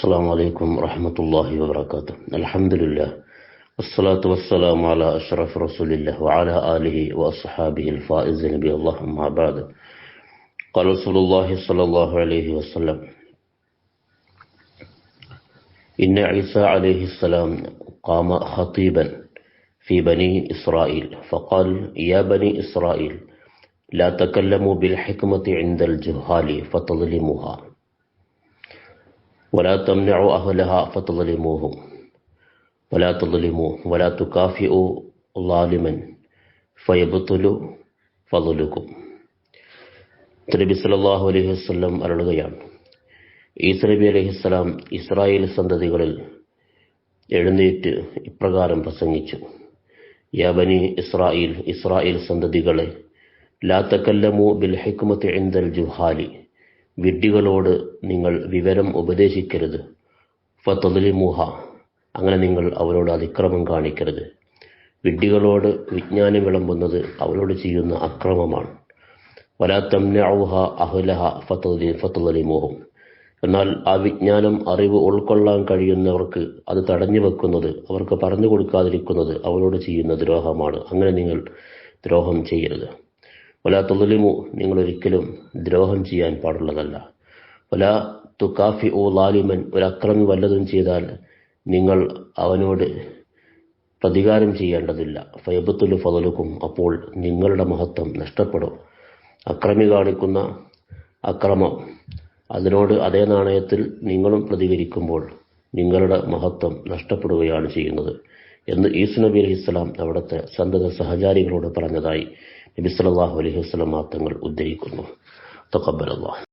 السلام عليكم ورحمة الله وبركاته. الحمد لله. والصلاة والسلام على أشرف رسول الله وعلى آله وأصحابه الفائز نبي الله أما بعد. قال رسول الله صلى الله عليه وسلم إن عيسى عليه السلام قام خطيبا في بني إسرائيل. فقال يا بني إسرائيل لا تكلموا بالحكمة عند الجهال فتظلموها. ولا تمنعوا أهلها فتظلموهم ولا تظلموا ولا تكافئوا ظالما فيبطل فضلكم നബി സല്ലല്ലാഹു അലൈഹി വസല്ലം അരുളുകയാണ് ഈസ നബി അലൈഹിസ്സലാം ഇസ്രായേൽ സന്തതികളിൽ എഴുന്നേറ്റ് ഇപ്രകാരം പ്രസംഗിച്ചു യാ ബനി ഇസ്രായേൽ ഇസ്രായേൽ സന്തതികളെ ലാ തക്കല്ലമു ബിൽ ഹിക്മത്ത് ഇൻദൽ ജുഹാലി വിഡ്ഢികളോട് നിങ്ങൾ വിവരം ഉപദേശിക്കരുത്. ഫത്തലിമുഹ അങ്ങനെ നിങ്ങൾ അവരോട് അതിക്രമം കാണിക്കരുത്. വിഡ്ഢികളോട് വിജ്ഞാനം വിളമ്പുന്നത് അവരോട് ചെയ്യുന്ന അക്രമമാണ്. വലാ അഹുലഹ അഹ്ലഹ ഫത്തലി ഫത്തലിമുഹും എന്നാൽ ആ വിജ്ഞാനം അറിവ് ഉൾക്കൊള്ളാൻ കഴിയുന്നവർക്ക് അത് തടഞ്ഞു വെക്കുന്നത് അവർക്ക് പറഞ്ഞു കൊടുക്കാതിരിക്കുന്നത് അവരോട് ചെയ്യുന്ന ദ്രോഹമാണ്. അങ്ങനെ നിങ്ങൾ ദ്രോഹം ചെയ്യരുത്. വലാ തൊന്നുലിമു നിങ്ങൾ ഒരിക്കലും ദ്രോഹം ചെയ്യാൻ പാടുള്ളതല്ല. വലാ തുക്കാഫി ഓ ലാലിമൻ ഒരു വല്ലതും ചെയ്താൽ നിങ്ങൾ അവനോട് പ്രതികാരം ചെയ്യേണ്ടതില്ല. ഫയബത്തുലു ഫതലുക്കും അപ്പോൾ നിങ്ങളുടെ മഹത്വം നഷ്ടപ്പെടും. അക്രമി കാണിക്കുന്ന അക്രമം അതിനോട് അതേ നാണയത്തിൽ നിങ്ങളും പ്രതികരിക്കുമ്പോൾ നിങ്ങളുടെ മഹത്വം നഷ്ടപ്പെടുകയാണ് ചെയ്യുന്നത് എന്ന് ഈസ് നബി അലൈഹി സ്വലാം അവിടുത്തെ സന്തത സഹചാരികളോട് പറഞ്ഞതായി നബി സല്ലല്ലാഹു അലൈഹി വസല്ലം തങ്ങൾ ഉദ്ധരിക്കുന്നു തഖബ്ബലല്ലാഹ്